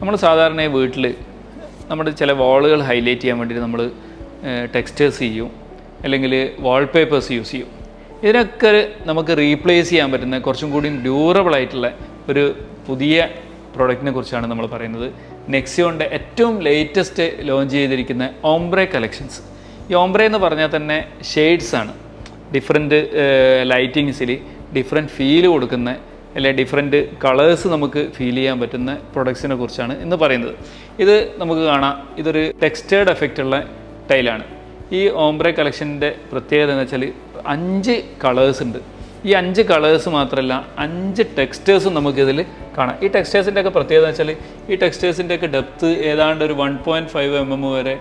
നമ്മൾ സാധാരണ വീട്ടിൽ നമ്മുടെ ചില വാളുകൾ ഹൈലൈറ്റ് ചെയ്യാൻ വേണ്ടിയിട്ട് നമ്മൾ ടെക്സ്റ്റേഴ്സ് ചെയ്യും അല്ലെങ്കിൽ വാൾപേപ്പേഴ്സ് യൂസ് ചെയ്യും. ഇതിനൊക്കെ നമുക്ക് റീപ്ലേസ് ചെയ്യാൻ പറ്റുന്ന കുറച്ചും കൂടി ഡ്യൂറബിൾ ആയിട്ടുള്ള ഒരു പുതിയ പ്രോഡക്റ്റിനെ കുറിച്ചാണ് നമ്മൾ പറയുന്നത്. നെക്സിയോണിന്റെ ഏറ്റവും ലേറ്റസ്റ്റ് ലോഞ്ച് ചെയ്തിരിക്കുന്ന ഓംബ്രേ കളക്ഷൻസ് ഈ ഓംബ്രേ എന്ന് പറഞ്ഞാൽ തന്നെ ഷെയ്ഡ്സ് ആണ്. ഡിഫറെന്റ് ലൈറ്റിങ്സിൽ ഡിഫറെന്റ് ഫീൽ കൊടുക്കുന്ന അല്ലെ ഡിഫറെന്റ് കളേഴ്സ് നമുക്ക് ഫീൽ ചെയ്യാൻ പറ്റുന്ന പ്രൊഡക്ട്സിനെ കുറിച്ചാണ് ഇന്ന് പറയുന്നത്. ഇത് നമുക്ക് കാണാം. ഇതൊരു ടെക്സ്റ്റേർഡ് എഫക്റ്റ് ഉള്ള ടൈലാണ് ഈ ഓംബ്രെ കളക്ഷന്റെ പ്രത്യേകത എന്ന് വെച്ചാൽ അഞ്ച് കളേഴ്സ് ഉണ്ട്. ഈ അഞ്ച് കളേഴ്സ് മാത്രമല്ല അഞ്ച് ടെക്സ്റ്റേഴ്സും നമുക്കിതിൽ കാണാം. ഈ ടെക്സ്റ്റേഴ്സിന്റെ ഒക്കെ പ്രത്യേകത എന്ന് വെച്ചാൽ ഈ ടെക്സ്റ്റേഴ്സിന്റെ ഒക്കെ ഡെപ്ത്ത് ഏതാണ്ട് ഒരു one point five M M വരെ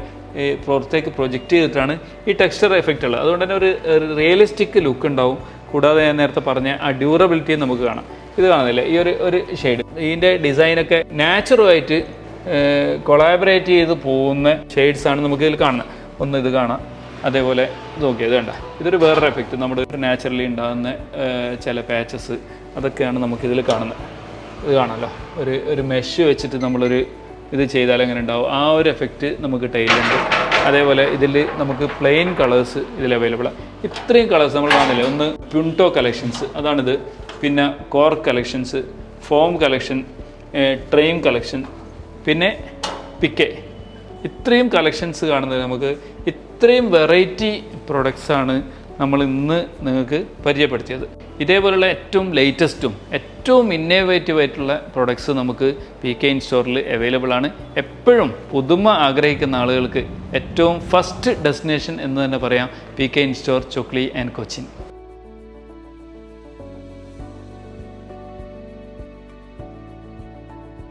പുറത്തേക്ക് പ്രൊജക്റ്റ് ചെയ്തിട്ടാണ് ഈ ടെക്സ്ചർ എഫക്റ്റ് ഉള്ളത്. അതുകൊണ്ട് തന്നെ ഒരു റിയലിസ്റ്റിക് ലുക്ക് ഉണ്ടാവും. കൂടാതെ ഞാൻ നേരത്തെ പറഞ്ഞ ആ ഡ്യൂറബിലിറ്റിയും നമുക്ക് കാണാം. ഇത് കാണുന്നില്ലേ? ഈ ഒരു ഒരു ഷെയ്ഡ് ഇതിന്റെ ഡിസൈനൊക്കെ നാച്ചുറലായിട്ട് കൊളാബറേറ്റ് ചെയ്ത് പോകുന്ന ഷെയ്ഡ്സ് ആണ് നമുക്ക് ഇതിൽ കാണുന്നത്. ഒന്ന് ഇത് കാണാം. അതേപോലെ ഇത് നോക്കിയത് വേണ്ട ഇതൊരു വേറൊരു എഫക്റ്റ് നമ്മുടെ നാച്ചുറലി ഉണ്ടാകുന്ന ചില പാച്ചസ് അതൊക്കെയാണ് നമുക്കിതിൽ കാണുന്നത്. ഇത് കാണാമല്ലോ ഒരു ഒരു മെഷ് വെച്ചിട്ട് നമ്മളൊരു ഇത് ചെയ്താൽ എങ്ങനെ ഉണ്ടാവും? ആ ഒരു എഫക്റ്റ് നമുക്ക് ടൈലുണ്ട് അതേപോലെ ഇതിൽ നമുക്ക് പ്ലെയിൻ കളേഴ്സ് ഇതിൽ അവൈലബിൾ ആണ് ഇത്രയും കളേഴ്സ് നമ്മൾ കാണുന്നില്ലേ? ഒന്ന് പ്യുണ്ടോ കളക്ഷൻസ് അതാണിത്. പിന്നെ core collections form collection train collection പിന്നെ പിക്കെ ഇത്രയും കളക്ഷൻസ് കാണുന്നത് നമുക്ക് ഇത്രയും വെറൈറ്റി പ്രൊഡക്ട്സാണ് നമ്മൾ ഇന്ന് നിങ്ങൾക്ക് പരിചയപ്പെടുത്തിയത്. ഇതേപോലുള്ള ഏറ്റവും ലേറ്റസ്റ്റും ഏറ്റവും ഇന്നോവേറ്റീവ് ആയിട്ടുള്ള പ്രൊഡക്ട്സ് നമുക്ക് പി കെ ഇൻ സ്റ്റോറിൽ അവൈലബിൾ ആണ്. എപ്പോഴും പുതുമ ആഗ്രഹിക്കുന്ന ആളുകൾക്ക് ഏറ്റവും ഫസ്റ്റ് ഡെസ്റ്റിനേഷൻ എന്ന് തന്നെ പറയാം P K in store Chokli and Cochin